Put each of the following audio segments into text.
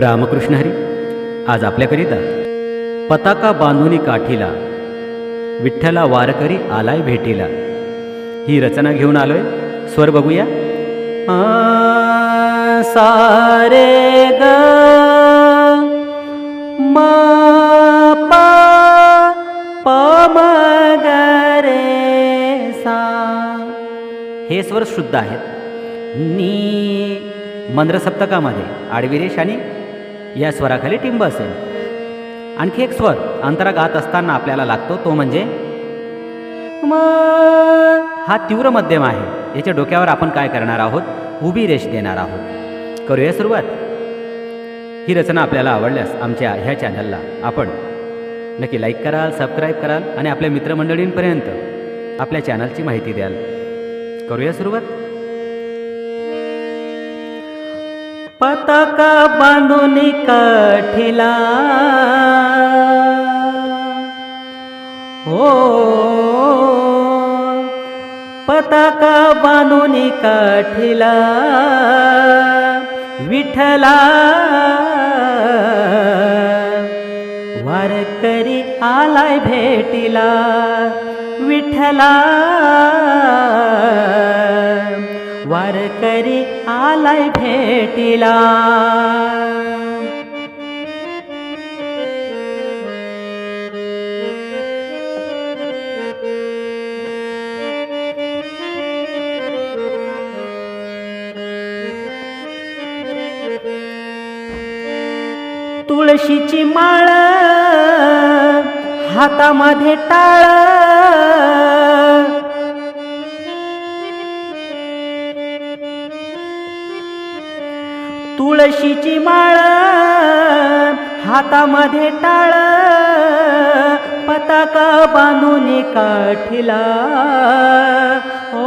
रामकृष्ण हरी आज आपल्याकरिता पताका बांधुनी काठीला विठ्ठला वारकरी आलाय भेटीला. ही रचना घेऊन आलोय स्वर बघूया. सारे ग सा. हे स्वर शुद्ध आहेत. नी मंद्र सप्तकामध्ये आडवी रेष आणि या स्वराखाली टिंब असेल. आणखी एक स्वर अंतरा गात असताना आपल्याला लागतो तो म्हणजे म हा तीव्र मध्यम आहे. याच्या डोक्यावर आपण काय करणार आहोत? उभी रेष देणार आहोत. करूया सुरुवात. ही रचना आपल्याला आवडल्यास आमच्या ह्या चॅनलला आपण नक्की लाईक कराल सबस्क्राईब कराल आणि आपल्या मित्रमंडळींपर्यंत आपल्या चॅनलची माहिती द्याल. करूया सुरुवात. पताका बांधून काठीला. हो पताका बांधून काठीला. विठला वारकरी आलाय भेटीला. विठला आलाय भेटीला. तुळशीची माळ हातामध्ये टाळ. तुळशीची माळ हातामध्ये टाळ पताका बांधून काठीला ओ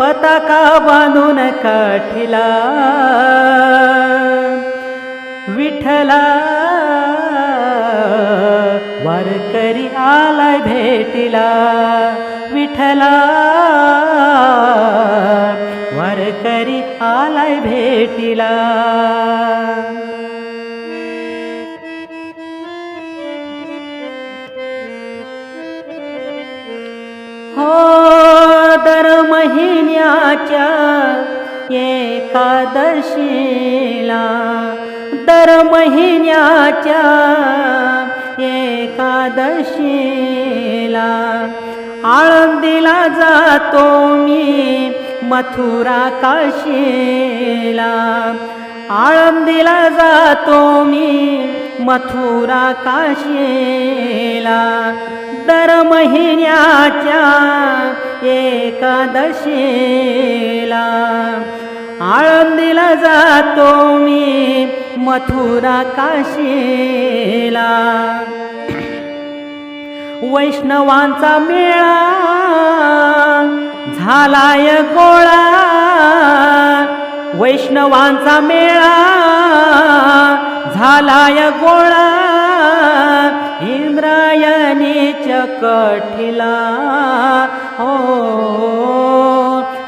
पताका बांधून काठीला विठला वारकरी आलाय भेटीला. विठला भेटीला. हो दर महिन्याच्या एकादशीला दर महिन्याच्या एकादशीला आळंदीला जातो मी. मथुरा काशीला. आळंदीला जातो मी मथुरा काशीला. दर महिन्याच्या एकादशीला. आळंदीला जातो मी मथुरा काशीला. वैष्णवांचा मेळा झालाय गोळा. वैष्णवांचा मेळा. झालाय गोळा. इंद्रायणीच्या कठीला. हो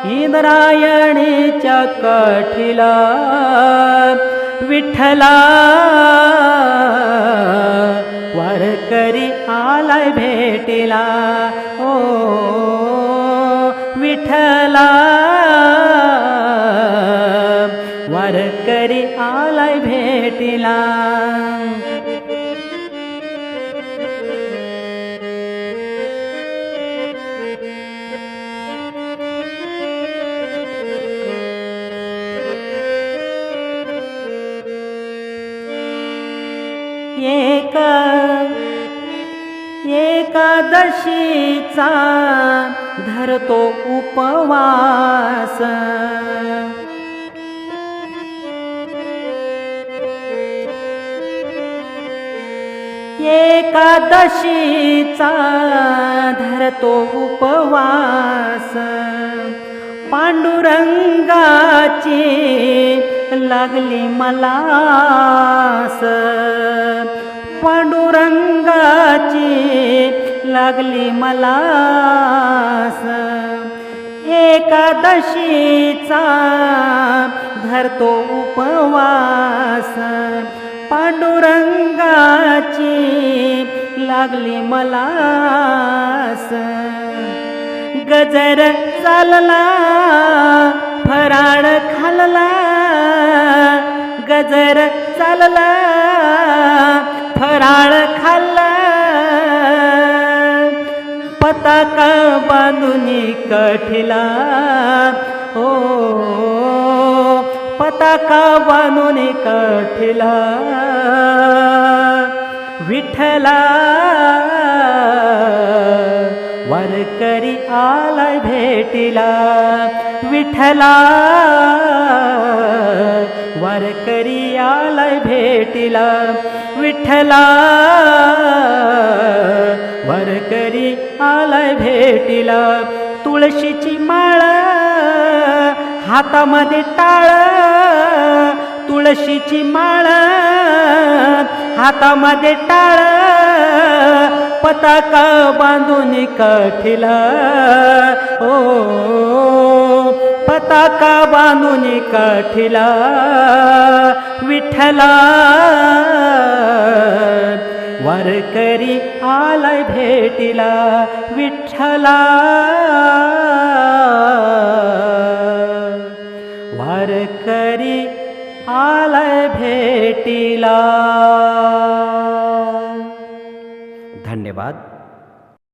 इंद्रायणीच्या कठीला. विठ्ठला. वारकरी आलाय भेटीला. ओ एकादशीचा धरतो उपवास. एकादशीचा धरतो उपवास. पांडुरंगाची लागली मलास. पांडुरंगाची लागली मला एकादशीचा धरतो उपवास. पांडुरंगाची लागली मला गजर चालला फराळ खाल्ला. गजर चालला फराळ खाल्ला. पताका बांधून कठीला. ओ पताका बांधून कठीला. विठ्ठला वारकरी आलाय भेटीला. विठ्ठला वारकरी आलाय भेटीला. विठ्ठला. वारकरी आलाय भेटीला. तुळशीची माळ हातामध्ये टाळ. तुळशीची माळ हातामध्ये टाळ. पताका बांधून काठीला. ओ पताका बांधून कठीला विठ्ठला. वारकरी आलाय भेटीला विठ्ठला. वारकरी आलाय भेटीला. धन्यवाद.